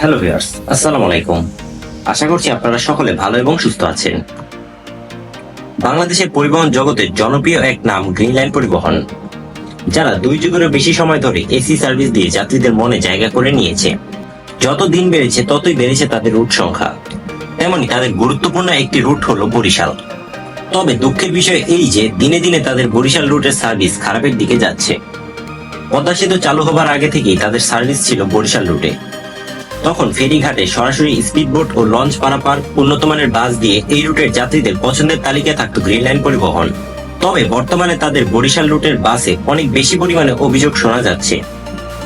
Hello viewers, আসসালামু আলাইকুম। আশা করছি আপনারা সকলে ভালো এবং সুস্থ আছেন। বাংলাদেশের পরিবহন জগতের জনপ্রিয় এক নাম গ্রিন লাইন পরিবহন, যারা দুই যুগেরও বেশি সময় ধরে এসি সার্ভিস দিয়ে যাত্রীদের মনে জায়গা করে নিয়েছে। যত দিন বেড়েছে, ততই বেড়েছে তাদের রুট সংখ্যা। তেমনি তাদের গুরুত্বপূর্ণ একটি রুট হলো বরিশাল। তবে দুঃখের বিষয় এই যে, দিনে দিনে তাদের বরিশাল রুটের সার্ভিস খারাপের দিকে যাচ্ছে। পদ্মা সেতু চালু হবার আগে থেকেই তাদের সার্ভিস ছিল বরিশাল রুটে। তখন ফেরিঘাটে সরাসরি স্পিডবোট ও লঞ্চ পারাপার উন্নত মানের বাস দিয়ে এই রুটের যাত্রীদের পছন্দের তালিকায় থাকতো গ্রিন লাইন পরিবহন। তবে বর্তমানে তাদের বরিশাল রুটের বাসে অনেক বেশি পরিমাণে অভিযোগ শোনা যাচ্ছে।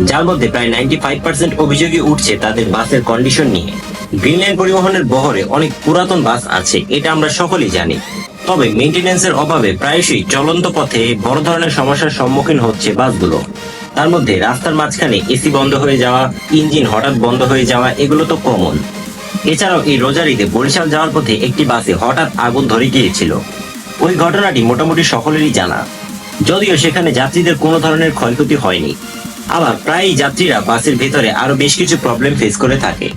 যার মধ্যে প্রায় নাইনটি ফাইভ পার্সেন্ট অভিযোগই উঠছে তাদের বাসের কন্ডিশন নিয়ে। গ্রিন লাইন পরিবহনের বহরে অনেক পুরাতন বাস আছে, এটা আমরা সকলেই জানি। তবে মেনটেন্যান্সের অভাবে প্রায়শই চলন্ত পথে বড় ধরনের সমস্যার সম্মুখীন হচ্ছে বাসগুলো। তার মধ্যে রাস্তার মাঝখানে এসি বন্ধ হয়ে যাওয়া, ইঞ্জিন হঠাৎ বন্ধ হয়ে যাওয়া, এগুলো তো কমন এছাড়াও এই রোজারিতে বরিশাল যাওয়ার পথে একটি বাসে হঠাৎ আগুন ধরে গিয়েছিল। ওই ঘটনাটি মোটামুটি সকলেরই জানা। যদিও সেখানে যাত্রীদের কোনো ধরনের ক্ষয়ক্ষতি হয়নি। আবার প্রায়ই যাত্রীরা বাসের ভেতরে আরও বেশ কিছু প্রবলেম ফেস করে থাকে।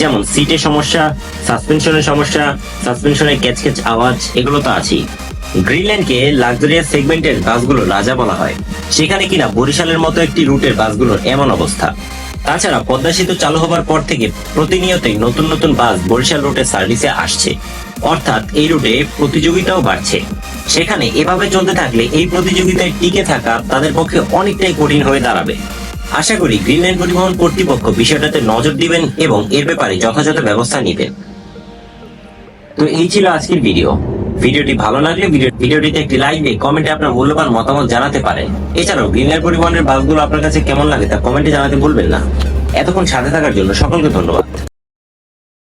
যেমন সিটের সমস্যা সাসপেনশনের সমস্যা সাসপেনশনের ক্যাচ ক্যাচ আওয়াজ, এগুলো তো আছেই। গ্রিনল্যান্ডকে লাক্সারিয়াস সেগমেন্টের বাসগুলো রাজা বলা হয়। সেখানে কিনা বরিশালের মতো একটি রুটের বাসগুলোর এমন অবস্থা। তাছাড়া পদ্মা সেতু চালু হবার পর থেকে প্রতিনিয়তই নতুন নতুন বাস বরিশাল রুটের সার্ভিসে আসছে। অর্থাৎ এই রুটে প্রতিযোগিতাও বাড়ছে। সেখানে এভাবে চলতে থাকলে এই প্রতিযোগিতায় টিকে থাকা তাদের পক্ষে অনেকটাই কঠিন হয়ে দাঁড়াবে। আশা করি গ্রিনল্যান্ড পরিবহন কর্তৃপক্ষ বিষয়টাতে নজর দিবেন এবং এর ব্যাপারে যথাযথ ব্যবস্থা নেবেন। তো এই ছিল আজকের ভিডিও। ভিডিওটি ভালো লাগলে ভিডিও- ভিডিওটিতে একটি লাইক দিয়ে কমেন্টে আপনার মূল্যবান মতামত জানাতে পারেন। এছাড়াও গ্রিনল্যান্ড পরিবহনের বাসগুলো আপনার কাছে কেমন লাগে তা কমেন্টে জানাতে ভুলবেন না। এতক্ষণ সাথে থাকার জন্য সকলকে ধন্যবাদ।